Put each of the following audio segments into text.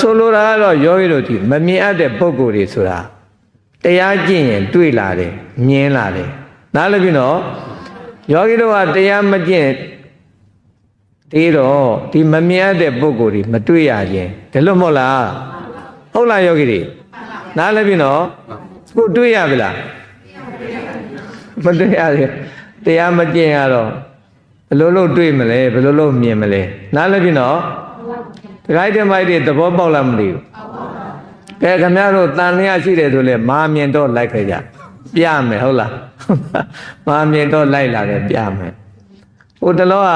ဆိုလိုတာကတော့ယောဂီတို့ဒီမမြင်အပ်တဲ့ပုံကိုယ်တွေဆိုတာတရားကျင့်ရင်တွေ့လာတယ်မြင်လာတယ်နားလည်ပြီနော်ယောဂီတို့ကတရားမကျင့်သေးတော့ဒီမမြင်အပ်တဲ့ပုံကိုယ်တွေမတွေ့ရခြင်းဒီလိုမဟုတ်လားဟုတ်လားယောဂီတွေနားလည်ပြီနော်ခုတွေ့ရပြီလားမတွေ့ရသေးတရားမကျင့်ရတော့ဘယ်လိုလုပ်တွေ့မလဲဘယ်လိုလုပ်မြင်မလဲနားလည်ပြီနော် တခိုင်းတဲ့မိုက်တွေသဘောပေါက်လားမသိဘူးကဲခင်ဗျားတို့တန်လျာရှိတယ်ဆိုလဲမာမြင်တော့လိုက်ခဲ့ကြပြမယ်ဟုတ်လားမာမြင်တော့လိုက်လာတယ်ပြမယ်ဟိုတလောက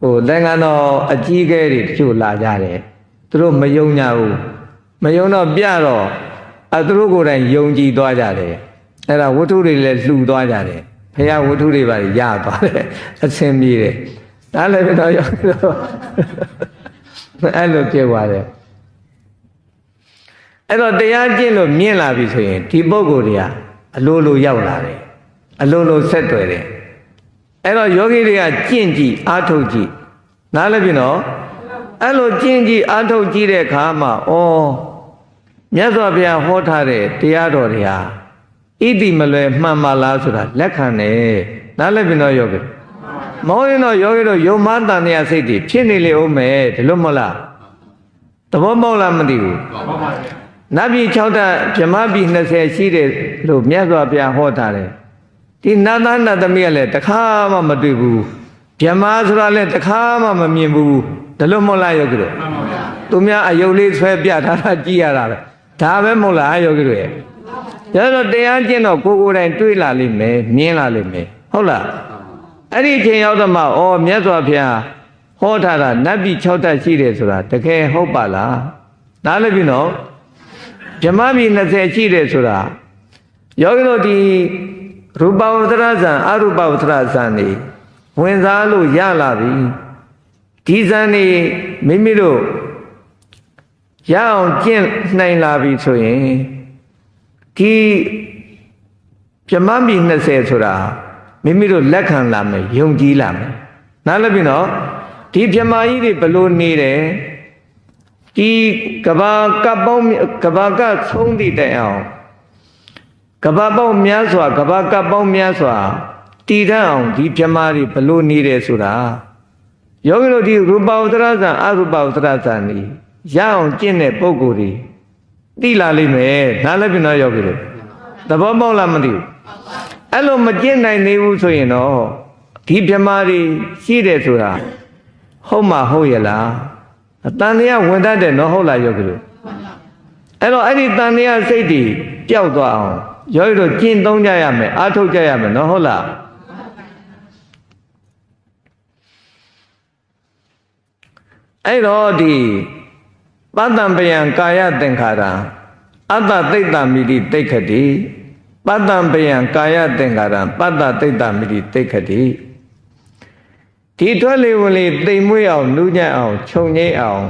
ဟိုလက်ကန်တော်အကြီးကဲတွေတချို့လာကြတယ်သူတို့မယုံကြဘူးမယုံတော့ပြတော့အဲသူတို့ကိုယ်တိုင်ယုံကြည်သွားကြတယ်အဲ့ဒါဝတ္ထုတွေလည်းလှူသွားကြတယ်ဖះဝတ္ထုတွေပါရသွားတယ်အဆင်ပြေတယ်ဒါလည်းပဲတော့ရောက်တော့ အဲ့လိုဖြစ်သွားတယ်အဲ့တော့တရားကျင့်လို့မြင်လာပြီဆိုရင်ဒီပုံကိုယ်တွေကအလိုလိုရောက်လာတယ်အလိုလိုဆက်တွယ်တယ်အဲ့တော့ယောဂီတွေကကျင့်ကြည့်အားထုတ်ကြည့်နားလည်ပြီနော်အဲ့လိုကျင့်ကြည့်အားထုတ်ကြည့်တဲ့အခါမှာဩမြတ်စွာဘုရားဟောထားတဲ့တရားတော်တွေဟာဣတိမလွယ်မှန်ပါလားဆိုတာလက်ခံတယ်နားလည်ပြီနော်ယောဂီ မဟုတ်ရင်တော့ယောဂီတို့ယုံမတန်တရားစိတ်တွေဖြစ်နေလေဦးမယ်ဒီလိုမဟုတ်လားသဘောပေါက်လားမသိဘူးနတ်ပြည်6ဓာတ်ဗြဟ္မပြည်20ရှိတယ်လို့မြတ်စွာဘုရားဟောထားတယ်ဒီနတ်သားနတ်သမီးကလည်းတစ်ခါမှမတွေ့ဘူးဗြဟ္မာဆိုတာလည်းတစ်ခါမှမမြင်ဘူးဒီလိုမဟုတ်လားယောဂီတို့သူများအယုတ်လေးဆွဲပြထားတာကြည့်ရတာပဲဒါပဲမဟုတ်လားယောဂီတို့ရဲ့ဒါတော့တရားကျင့်တော့ကိုယ်ကိုယ်တိုင်တွေးလာလိမ့်မယ်မြင်လာလိမ့်မယ်ဟုတ်လား အဲ့ဒီအချိန်ရောက်တော့မှဩမြတ်စွာဘုရားဟောထားတာနတ်ပြည်6တက်ရှိတယ်ဆိုတာတကယ်ဟုတ်ပါလားနားလည်ပြီနော်ဗြဟ္မပြည်20ရှိတယ်ဆိုတာယောဂီတို့ဒီရူပဝတ္တရဇံအရူပဝတ္တရဇံနေဝင်စားလို့ရလာပြီဒီဇံနေမိမိတို့ရအောင်ကျင့်နိုင်လာပြီဆိုရင်ဒီဗြဟ္မပြည်20ဆိုတာ မိမိတို့လက်ခံလာမယ်ယုံကြည်လာမယ်နားလည်ပြီနော်ဒီမြမာကြီးတွေဘလို့နေတယ်ဒီကဘာကပ်ပေါင်းကဘာကဆုံးသည့်တိုင်အောင်ကဘာပေါင်းများစွာကဘာကပ်ပေါင်းများစွာတည်တတ်အောင်ဒီမြမာတွေဘလို့နေတယ်ဆိုတာယောဂီတို့ဒီရူပဝတ္တရဇံအရူပဝတ္တရဇံนี่ရအောင်ကျင့်တဲ့ပုံကိုယ်တွေသိလာလိမ့်မယ်နားလည်ပြီနော်ယောဂီတို့သဘောပေါက်လားမသိဘူး အဲ့လိုမကျင့်နိုင်သေးဘူးဆိုရင်တော့ဒီမြမာတွေရှိတယ်ဆိုတာဟုတ်မှဟုတ်ရဲ့လားအတန်တရားဝင်တတ်တယ်နော်ဟုတ်လားယောဂီတို့အဲ့တော့အဲ့ဒီတန်တရားစိတ်တွေပျောက်သွားအောင်ယောဂီတို့ကျင့်သုံးကြရမယ်အားထုတ်ကြရမယ်နော်ဟုတ်လားအဲ့တော့ဒီပတ္တံပယံကာယသင်္ခါရအတ္တသိတ္တမိတိတိတ်ခတိ ပတ္တံပယံကာယသင်္ကာရပတ္တသိတ္တမိတိတိတ်ခတိဒီထွက်လေဝင်လေတိမ်မွေးအောင်နူးညံ့အောင်ခြုံငိမ့်အောင်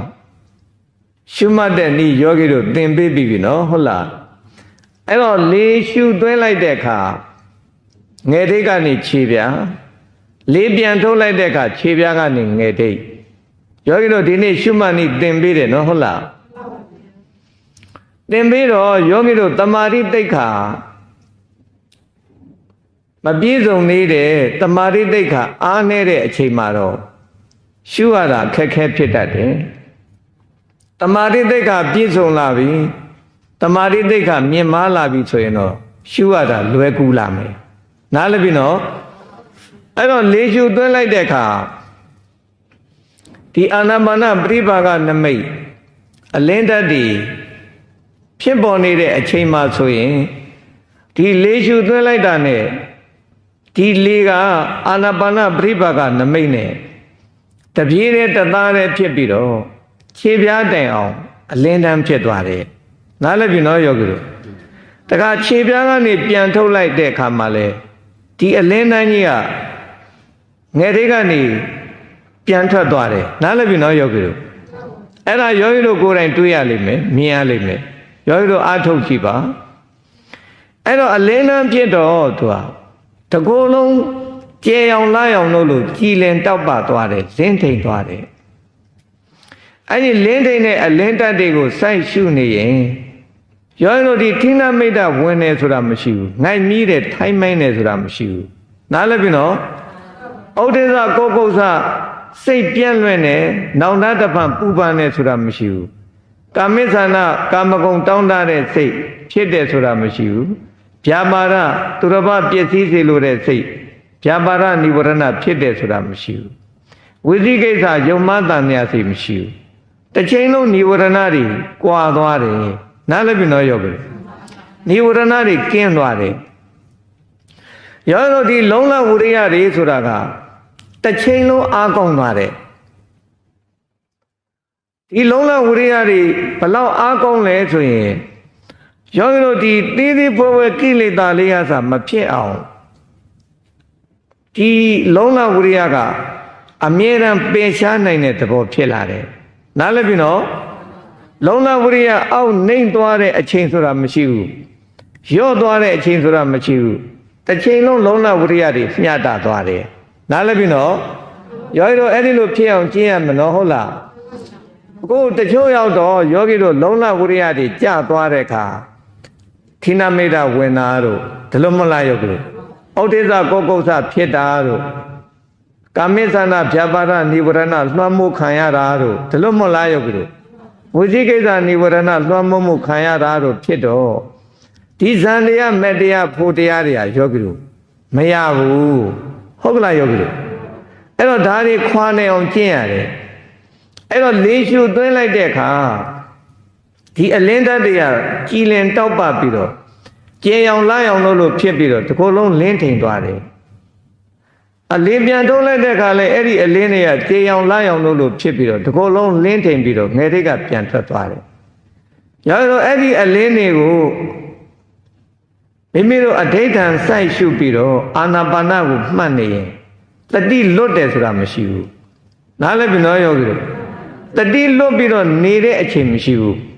ရှုမှတ်တဲ့ဤယောဂီတို့သင်ပေးပြီပြီနော်ဟုတ်လားအဲ့တော့လေရှုသွင်းလိုက်တဲ့အခါငယ်ထိတ်ကနေခြေပြားလေးပြန်ထုတ်လိုက်တဲ့အခါခြေပြားကနေငယ်ထိတ်ယောဂီတို့ဒီနေ့ရှုမှတ်ဤသင်ပေးတယ်နော်ဟုတ်လားသင်ပေးတော့ယောဂီတို့တမာတိတိတ်ခါ မပြည့်စုံသေးတဲ့တမာရိတိတ်ခအားနေတဲ့အချိန်မှာတော့ရှုရတာခက်ခဲဖြစ်တတ်တယ်တမာရိတိတ်ခပြည့်စုံလာပြီတမာရိတိတ်ခမြင့်မားလာပြီဆိုရင်တော့ရှုရတာလွယ်ကူလာမယ်နားလည်ပြီနော်အဲ့တော့လေးရှုသွင်းလိုက်တဲ့အခါဒီအာနာပါနပရိပါကနမိတ်အလင်းဓာတ်တွေဖြစ်ပေါ်နေတဲ့အချိန်မှာဆိုရင်ဒီလေးရှုသွင်းလိုက်တာနဲ့ ဒီလေကအာနာပါနပရိပါကနမိတ်နဲ့တပြေးတဲ့တသားတဲ့ဖြစ်ပြီးတော့ခြေပြားတိုင်အောင်အလင်းတန်းဖြစ်သွားတယ်နားလည်ပြီနော်ယောဂီတို့တခါခြေပြားကနေပြန်ထုတ်လိုက်တဲ့အခါမှာလေဒီအလင်းတန်းကြီးကငယ်လေးကနေပြန်ထွက်သွားတယ်နားလည်ပြီနော်ယောဂီတို့အဲ့ဒါယောဂီတို့ကိုယ်တိုင်တွေးရလိမ့်မယ်မြင်ရလိမ့်မယ်ယောဂီတို့အားထုတ်ကြည့်ပါအဲ့တော့အလင်းတန်းဖြစ်တော့သူက တကိုယ်လုံးကျေအောင်လာအောင်လို့လို့ကြည်လင်တောက်ပသွားတယ်ဇင်းထိန်သွားတယ်အဲ့ဒီလင်းထိန်တဲ့အလင်းတက်တွေကိုစိုက်ရှုနေရင်ယောဂီတို့ဒီထိနာမိတ်တဝင်နေဆိုတာမရှိဘူးငိုက်မြည်တယ်ထိုင်းမိုင်းတယ်ဆိုတာမရှိဘူးနားလည်ပြီနော်ဩဒေသကိုကုတ်ဆစိတ်ပြန့်လွင့်နေနောင်တတပံပူပန်နေဆိုတာမရှိဘူးကာမိသနာကာမဂုဏ်တောင်းတတဲ့စိတ်ဖြစ်တယ်ဆိုတာမရှိဘူး ဗျာပါဒသူရဘပျက်စီးစေလိုတဲ့စိတ်ဗျာပါဒနိဝရဏဖြစ်တယ်ဆိုတာမရှိဘူးဝိသိကိစ္စယုံမှန်တန်မြစိတ်မရှိဘူးတစ်ချိန်လုံးနိဝရဏတွေကွာသွားတယ်နားလည်ပြီနော်ယောဂီနိဝရဏတွေကင်းသွားတယ်ယောဂီတို့ဒီလုံလဝိရိယတွေဆိုတာကတစ်ချိန်လုံးအားကောင်းသွားတယ်ဒီလုံလဝိရိယတွေဘလောက်အားကောင်းလဲဆိုရင် ယောဂီတို့ဒီသေးသေးပွဲပွဲကိလေသာလေးရစာမဖြစ်အောင်ဒီလုံးလဝိရိယကအမြဲတမ်းပင်ရှားနိုင်တဲ့သဘောဖြစ်လာတယ်နားလည်ပြီနော်လုံးလဝိရိယအောက်နှိမ့်သွားတဲ့အချိန်ဆိုတာမရှိဘူးရော့သွားတဲ့အချိန်ဆိုတာမရှိဘူးတစ်ချိန်လုံးလုံးလဝိရိယတွေမျှတသွားတယ်နားလည်ပြီနော်ယောဂီတို့အဲ့ဒီလိုဖြစ်အောင်ကျင့်ရမနော်ဟုတ်လားအခုတချို့ရောက်တော့ယောဂီတို့လုံးလဝိရိယတွေကျသွားတဲ့အခါ ခိနမိတ်တာဝင်တာတို့ဒီလိုမလားယောဂီတို့ဩဒိသကောကုသဖြစ်တာတို့ကာမိသနာဖြာပါဒနိဝရဏလွှမ်းမိုးခံရတာတို့ဒီလိုမလားယောဂီတို့ဝိသိကိစ္စနိဝရဏလွှမ်းမိုးမှုခံရတာတို့ဖြစ်တော့ဒီဇန်တရားမတရားဖို့တရားတွေကယောဂီတို့မရဘူးဟုတ်ကလားယောဂီတို့အဲ့တော့ဒါတွေခွာနေအောင်ကျင့်ရတယ်အဲ့တော့လေးရှုသွင်းလိုက်တဲ့အခါ ဒီအလင်းဓာတ်တွေကကြည်လင်တောက်ပပြီးတော့ကျေအောင်လာအောင်လို့လို့ဖြစ်ပြီးတော့ဒီကိုယ်လုံးလင်းထိန်သွားတယ်အလင်းပြန်ထုတ်လိုက်တဲ့အခါလဲအဲ့ဒီအလင်းတွေကကျေအောင်လာအောင်လို့လို့ဖြစ်ပြီးတော့ဒီကိုယ်လုံးလင်းထိန်ပြီးတော့ငယ်တွေကပြန်ထွက်သွားတယ်။ရောတော့အဲ့ဒီအလင်းတွေကိုမိမိတို့အဋိဋ္ဌံစိုက်ရှုပြီးတော့အာနာပါနကိုမှတ်နေရင်တတိလွတ်တယ်ဆိုတာမရှိဘူး။နားလည်းပြီနော်ယောဂီတို့တတိလွတ်ပြီးတော့နေတဲ့အချိန်မရှိဘူး။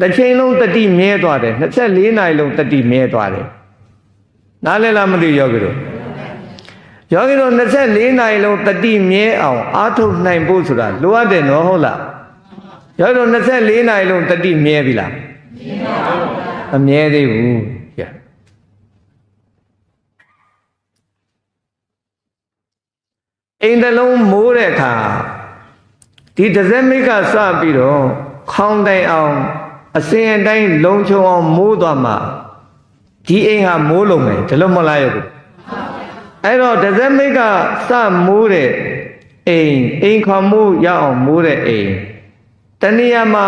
တစ်ချိန်လုံးတတိမြဲသွားတယ်24နာရီလုံးတတိမြဲသွားတယ်။နားလည်းလားမသိယောဂီတို့ယောဂီတို့24နာရီလုံးတတိမြဲအောင်အားထုတ်နိုင်ဖို့ဆိုတာလိုအပ်တယ်နော်ဟုတ်လားယောဂီတို့24နာရီလုံးတတိမြဲပြီလားမမြဲသေးဘူးကြအိမ်တလုံးမိုးတဲ့အခါဒီတစ်စက်မိကစပြီးတော့ခေါင်းတိုင်အောင် အစင်အတိုင်းလုံချုံအောင်မိုးသွားမှာဒီအိမ်ဟာမိုးလုံးမယ်ဒီလိုမလားရဲ့အဲ့တော့တစ်စက်မိကစမိုးတဲ့အိမ်အိမ်ခေါမိုးရအောင်မိုးတဲ့အိမ်တဏှာမှာ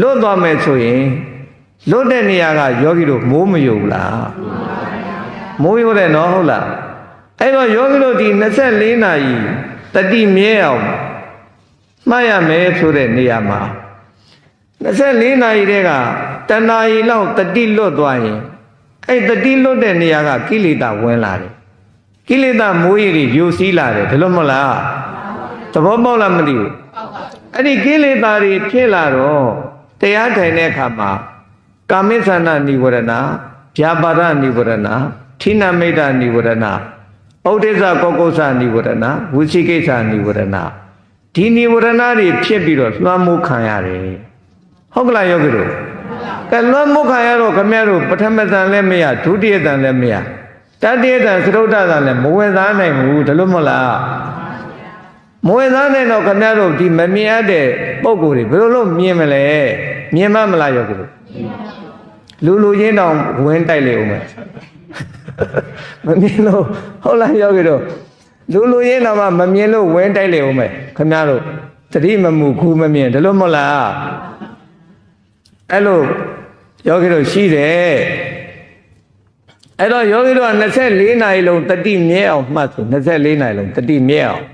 လွတ်သွားမယ်ဆိုရင်လွတ်တဲ့နေရာကယောဂီတို့မိုးမယုံလားမိုးယုံတယ်နော်ဟုတ်လားအဲ့တော့ယောဂီတို့ဒီ24နာရီတတိမြဲအောင်မှားရမယ်ဆိုတဲ့နေရာမှာ 24နာရီတည်းကတဏှာရီလောက်တတိလွတ်သွားရင်အဲ့တတိလွတ်တဲ့နေရာကကိလေသာဝင်လာတယ်ကိလေသာမိုးရီတွေယူစည်းလာတယ်ဒါလို့မဟုတ်လားသဘောပေါက်လားမသိဘူးအဲ့ဒီကိလေသာတွေဖြစ်လာတော့တရားထိုင်တဲ့အခါမှာကာမိသနာနိဝရဏဗျာပါဒနိဝရဏထိဏမိတ်တနိဝရဏဩဒိစ္စကောကုသနိဝရဏဝိသိကိစ္စနိဝရဏဒီနိဝရဏတွေဖြစ်ပြီးတော့လွှမ်းမိုးခံရတယ် ဟုတ်ကလားယောဂီတို့ကဲလွှမ်းမိုးခံရတော့ခမရတို့ပထမတန်လည်းမရဒုတိယတန်လည်းမရတတိယတန်သရုတ်တန်လည်းမဝင်သားနိုင်ဘူးဒါလို့မဟုတ်လားမဝင်သားနိုင်တော့ခမရတို့ဒီမမြင်ရတဲ့ပုံကိုယ်တွေဘယ်လိုလုပ်မြင်မလဲမြင်မမလားယောဂီတို့လူလူချင်းတောင်ဝင်တိုက်လေဦးမယ်မမြင်လို့ဟုတ်လားယောဂီတို့လူလူချင်းတောင်မှမမြင်လို့ဝင်တိုက်လေဦးမယ်ခင်ဗျားတို့သတိမမှုခူးမမြင်ဒါလို့မဟုတ်လား အဲ့လိုယောဂီတို့ရှိတယ်အဲ့တော့ယောဂီတို့က24နာရီလုံးတတိမြဲအောင်မှတ်ဆို24နာရီလုံးတတိမြဲအောင်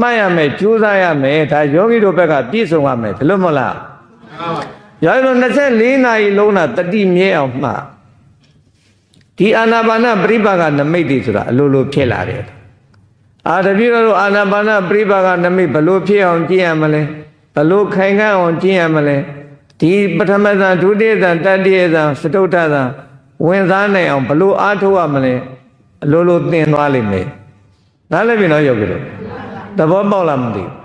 မှတ်ရမယ်ကြိုးစားရမယ်ဒါယောဂီတို့ဘက်ကပြည့်စုံရမယ်ဒါလို့မဟုတ်လားရောင်းလို့24နာရီလုံးတာတတိမြဲအောင်မှဒီအာနာပါနပြိပါကနမိတ်တွေဆိုတာအလိုလိုဖြစ်လာတယ်အာတပြည့်တော့အာနာပါနပြိပါကနမိတ်ဘလို့ဖြစ်အောင်ကျင့်ရမလဲဘလို့ခိုင်ခန့်အောင်ကျင့်ရမလဲ ဒီပထမဇန်ဒုတိယဇန်တတိယဇန်စတုတ္ထဇန်ဝင်စားနိုင်အောင်ဘလို့အားထုတ်ရမလဲအလိုလိုသင်သွားလိမ့်မယ်နားလည်ပြီနော်ယောဂီတို့သဘောပေါက်လားမသိဘူး